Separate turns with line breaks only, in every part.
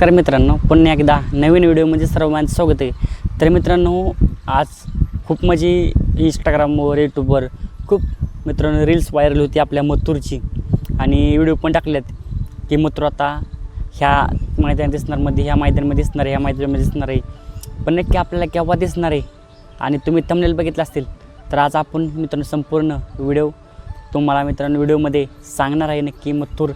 नमस्कार मित्रांनो पुन्हा एकदा नवीन व्हिडिओमध्ये सर्वांचं स्वागत आहे. तर मित्रांनो आज खूप म्हणजे इंस्टाग्रामवर यूट्यूबवर खूप मित्रांनो रील्स व्हायरल होती आपल्या मथुरची. आणि व्हिडिओ पण टाकल्यात की मथुर आता ह्या मैदानात दिसणारमध्ये ह्या मैदानामध्ये दिसणार आहे ह्या मैदानामध्ये दिसणार आहे. पण नक्की आपल्याला केव्हा दिसणार आहे? आणि तुम्ही थंबनेल बघितलं असतील तर आज आपण मित्रांनो संपूर्ण व्हिडिओ तुम्हाला मित्रांनो व्हिडिओमध्ये सांगणार आहे नक्की मथुर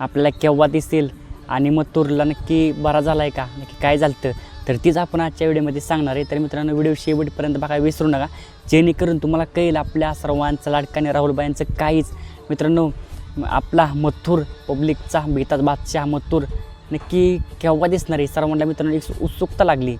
आपल्याला केव्हा दिसेल आणि मथुरला नक्की बरा झाला आहे का? नक्की काय झालं तर तीच आपण आजच्या व्हिडिओमध्ये सांगणार आहे. तर मित्रांनो व्हिडिओ शेवटपर्यंत बघा विसरू नका. जेणेकरून तुम्हाला कळेल आपल्या सर्वांचं लाडकाने राहुलबाईंचं काहीच. मित्रांनो आपला मथुर पब्लिकचा बेताज बादशाह मथुर नक्की केव्हा दिसणार आहे? सर्वांना मित्रांनो एक उत्सुकता लागली.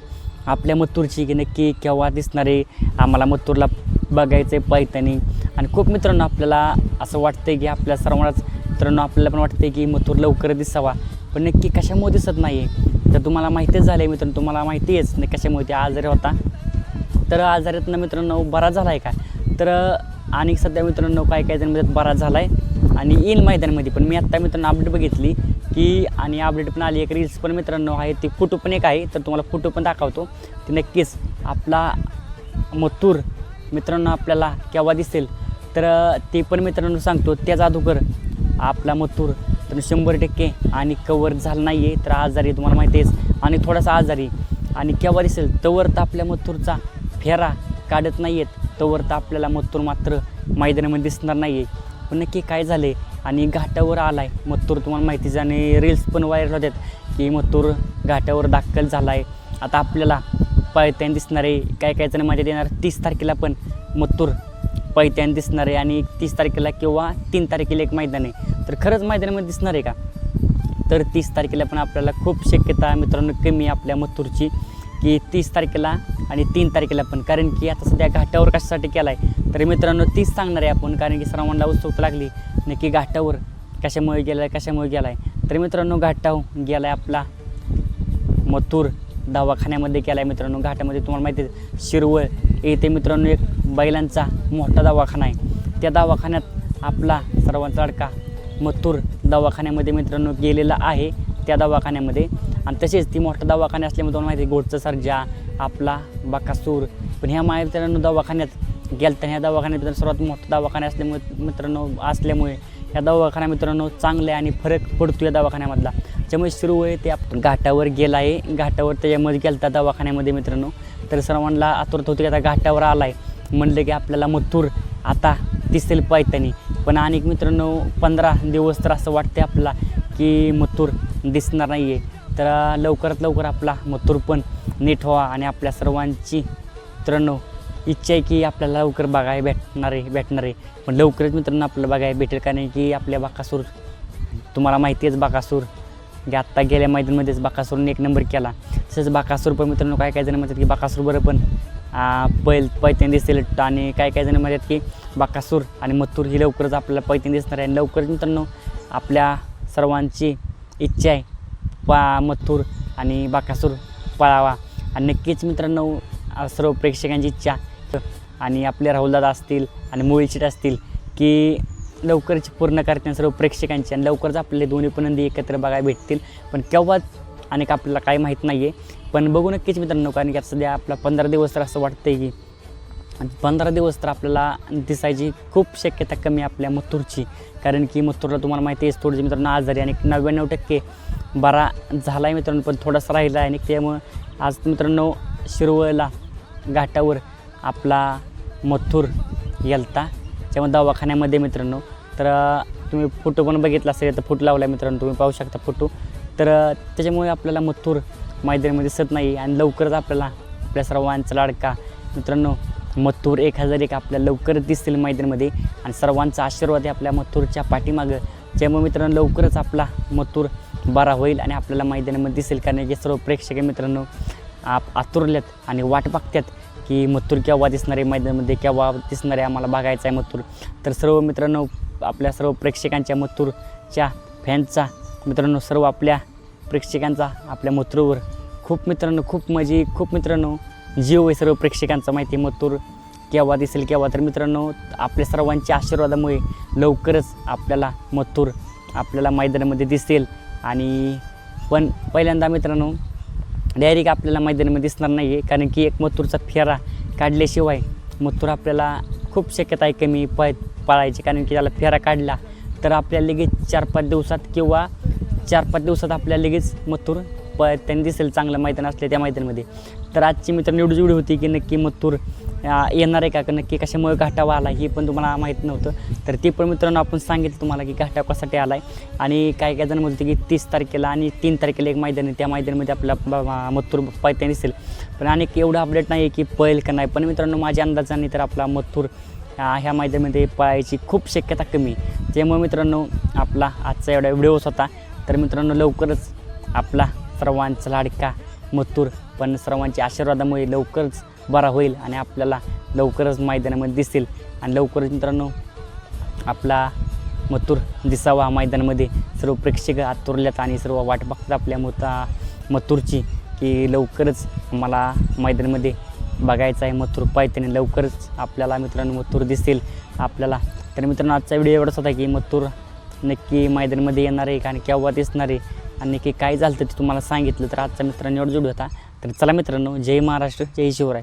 आपल्या मथुरची की नक्की केव्हा दिसणार आहे? आम्हाला मथुरला बघायचं आहे पैतानी आणि खूप मित्रांनो आपल्याला असं वाटतं की आपल्या सर्वांनाच मित्रांनो आपल्याला पण वाटतं की मथुर लवकर दिसावा. पण नक्की कशामुळे दिसत नाही आहे तर तुम्हाला माहितीच झालं आहे मित्रांनो तुम्हाला माहिती आहेच नाही कशामुळे ते आजारी होता. तर आजारातनं मित्रांनो बरा झाला आहे का? तर आणि सध्या मित्रांनो काय काय जणमध्ये बरा झाला आहे आणि येईल मैदानामध्ये पण मी आत्ता मित्रांनो अपडेट बघितली की आणि अपडेट पण आली. एक रील्स पण मित्रांनो आहे ती फोटो पण एक आहे. तर तुम्हाला फोटो पण दाखवतो. ते नक्कीच आपला मथुर मित्रांनो आपल्याला केव्हा दिसेल? तर ते पण मित्रांनो सांगतो. त्याचा अधोगर आपला मथुर तर शंभर टक्के आणि कवर झाला नाही आहे तर आजारी तुम्हाला माहिती आहेच आणि थोडासा आजारी आणि केव्हा दिसेल तवर तर आपल्या मथुरचा फेरा काढत नाही आहेत तवर तर आपल्याला मथुर मात्र मैदानामध्ये दिसणार नाही आहे पण नक्की काय झाले आणि घाटावर आला आहे मथुर तुम्हाला माहितीच आणि रील्स पण व्हायरल होतात की मथुर घाटावर दाखल झाला आहे आता आपल्याला पळत्यान दिसणार आहे. काय काय जण माझ्या येणार तीस तारखेला पण मथुर पैत्यान दिसणार आहे आणि तीस तारखेला किंवा तीन तारखेला एक मैदान आहे. तर खरंच मैदानामध्ये दिसणार आहे का? तर तीस तारखेला पण आपल्याला खूप शक्यता मित्रांनो कमी आपल्या मथुरची की तीस तारखेला आणि तीन तारखेला पण. कारण की आता सध्या घाटावर कशासाठी केला आहे तर मित्रांनो तीच सांगणार आहे आपण कारण की सर्वांना उत्सुकता लागली. नक्की घाटावर कशामुळे गेला आहे कशामुळे गेला आहे तर मित्रांनो घाटावर गेला आहे आपला मथुर दवाखान्यामध्ये केला आहे मित्रांनो. घाटामध्ये तुम्हाला माहिती आहे शिरवळ येथे मित्रांनो एक बैलांचा मोठा दवाखाना आहे. त्या दवाखान्यात आपला सर्वांचा लडका मथुर दवाखान्यामध्ये मित्रांनो गेलेला आहे. त्या दवाखान्यामध्ये. आणि तसेच ती मोठा दवाखाने असल्यामुळे तुम्हाला माहिती आहे गोडचा सर्जा आपला बकासूर. पण ह्या मित्रांनो दवाखान्यात गेलता ह्या दवाखान्यात सर्वात मोठा दवाखाना असल्यामुळे मित्रांनो असल्यामुळे ह्या दवाखाना मित्रांनो चांगला आहे आणि फरक पडतो या दवाखान्यामधला. त्यामुळे सुरू आहे ते आपण घाटावर गेला आहे. घाटावर त्याच्यामध्ये गेलता दवाखान्यामध्ये मित्रांनो. तर सर्वांना आतुरत होती की आता घाटावर आला आहे. म्हणलं की आपल्याला मथुर आता दिसेल पायतानी पण अनेक मित्रांनो पंधरा दिवस तर असं वाटते आपला की मथुर दिसणार नाही आहे तर लवकरात लवकर आपला मथुर पण नीट व्हावा आणि आपल्या सर्वांची मित्रांनो इच्छा आहे की आपल्याला लवकर बघायला भेटणार आहे भेटणार आहे. पण लवकरच मित्रांनो आपल्याला बघायला भेटेल. कारण की आपल्या बाकासूर तुम्हाला माहिती आहेच बाकासूर. की आत्ता गेल्या मैदानमध्येच बाकासूरने एक नंबर केला. तसंच बाकासूर पण मित्रांनो काय काय जण म्हणतात की बाकासूर बरं पण पैल पैत्यान दिसेल आणि काय काय जण म्हणतात की बाकासूर आणि मथुर ही लवकरच आपल्याला पैत्यान दिसणार आहे. आणि लवकरच मित्रांनो आपल्या सर्वांची इच्छा आहे पा मथुर आणि बाकासूर पळावा. आणि नक्कीच मित्रांनो सर्व प्रेक्षकांची इच्छा आणि आपले राहुलदादा असतील आणि मुळीशीट असतील की लवकरच पूर्ण करते सर्व प्रेक्षकांची आणि लवकरच आपले दोन्ही पण नंदी एकत्र बघायला भेटतील. पण केव्हा आणि आपल्याला काही माहीत नाही आहे पण बघू नक्कीच मित्रांनो कारण की सध्या आपला पंधरा दिवस तर असं वाटतं आहे की पंधरा दिवस तर आपल्याला दिसायची खूप शक्यता कमी आहे आपल्या मथुरची. कारण की मथुरला तुम्हाला माहिती आहे थोडीशी मित्रांनो आजारी आणि नव्याण्णव टक्के बरा झाला आहे मित्रांनो पण थोडासा राहिला आहे आणि त्यामुळं आज मित्रांनो शिरवळला घाटावर आपला मथुर गेलता. त्यामुळे दवाखान्यामध्ये मित्रांनो. तर तुम्ही फोटो पण बघितला असेल तर फोटो लावला आहे मित्रांनो तुम्ही पाहू शकता फोटो. तर त्याच्यामुळे आपल्याला मथुर मैदानामध्ये दिसत नाही आणि लवकरच आपल्याला आपल्या सर्वांचा लाडका. मित्रांनो मथुर एक हजार एक आपल्या लवकरच दिसतील मैदानामध्ये आणि सर्वांचा आशीर्वाद आहे आपल्या मथुरच्या पाठीमागं. त्यामुळे मित्रांनो लवकरच आपला मथुर बरा होईल आणि आपल्याला मैदानामध्ये दिसेल कारण जे सर्व प्रेक्षक मित्रांनो आप आतुरल्यात आणि वाट बघतात की मथुर केव्हा दिसणार आहे मैदानामध्ये केव्हा दिसणार आहे आम्हाला बघायचं आहे मथुर. तर सर्व मित्रांनो आपल्या सर्व प्रेक्षकांच्या मथुरच्या फॅनचा मित्रांनो सर्व आपल्या प्रेक्षकांचा आपल्या मथुरवर. खूप मित्रांनो खूप म्हणजे खूप मित्रांनो. जीव आहे सर्व प्रेक्षकांचा माहिती आहे मथुर. केव्हा दिसेल केव्हा तर मित्रांनो आपल्या सर्वांच्या आशीर्वादामुळे लवकरच आपल्याला मथुर आपल्याला मैदानामध्ये दिसेल. आणि पण पहिल्यांदा मित्रांनो डायरेक्ट आपल्याला मैदानामध्ये दिसणार नाही आहे कारण की एक मथुरचा फेरा काढल्याशिवाय मथुर आपल्याला खूप शक्यता आहे कमी पळ पाळायची. कारण की त्याला फेरा काढला तर आपल्याला लगेच चार पाच दिवसात किंवा चार पाच दिवसात आपल्या लगेच मथुर प त्यांनी दिसेल चांगलं मैदान असले त्या मैदानामध्ये. तर आजची मित्रांनो एवढी होती की नक्की मथुर येणार आहे का? नक्की कशामुळे घाटावा आला हे पण तुम्हाला माहीत नव्हतं. तर ते पण मित्रांनो आपण सांगितलं तुम्हाला की घाटा कसाठी आला आहे आणि काही काही जण म्हणत की तीस तारखेला आणि तीन तारखेला एक मैदान आहे. त्या मैदानामध्ये आपला मथूर ब- मथुर दिसेल. पण आणि एवढं अपडेट नाही आहे की पळेल का नाही. पण मित्रांनो माझ्या अंदाजाने तर आपला मथुर ह्या मैदानामध्ये पळायची खूप शक्यता कमी आहे. त्यामुळे मित्रांनो आपला आजचा एवढा व्हिडिओ होता. तर मित्रांनो लवकरच आपला सर्वांचा लाडका मथूर पण सर्वांच्या आशीर्वादामुळे लवकरच बरा होईल आणि आपल्याला लवकरच मैदानामध्ये दिसेल. आणि लवकरच मित्रांनो आपला मथूर दिसावा मैदानामध्ये. सर्व प्रेक्षक आतुरल्यात आणि सर्व वाट बघतात आपल्या मता मथूरची की लवकरच मला मैदानामध्ये बघायचं आहे मथुर पायथ्याने. लवकरच आपल्याला मित्रांनो मथुर दिसेल. आपल्याला तर मित्रांनो आजचा व्हिडिओ एवढाच होता की मथुर नक्की मैदानामध्ये येणार आहे आणि केव्हा दिसणार आहे. आणि नक्की काय झालं ते तुम्हाला सांगितलं तर आजचा मित्रांनो एवढं जोड होता. तर चला मित्रांनो जय महाराष्ट्र जय शिवराय.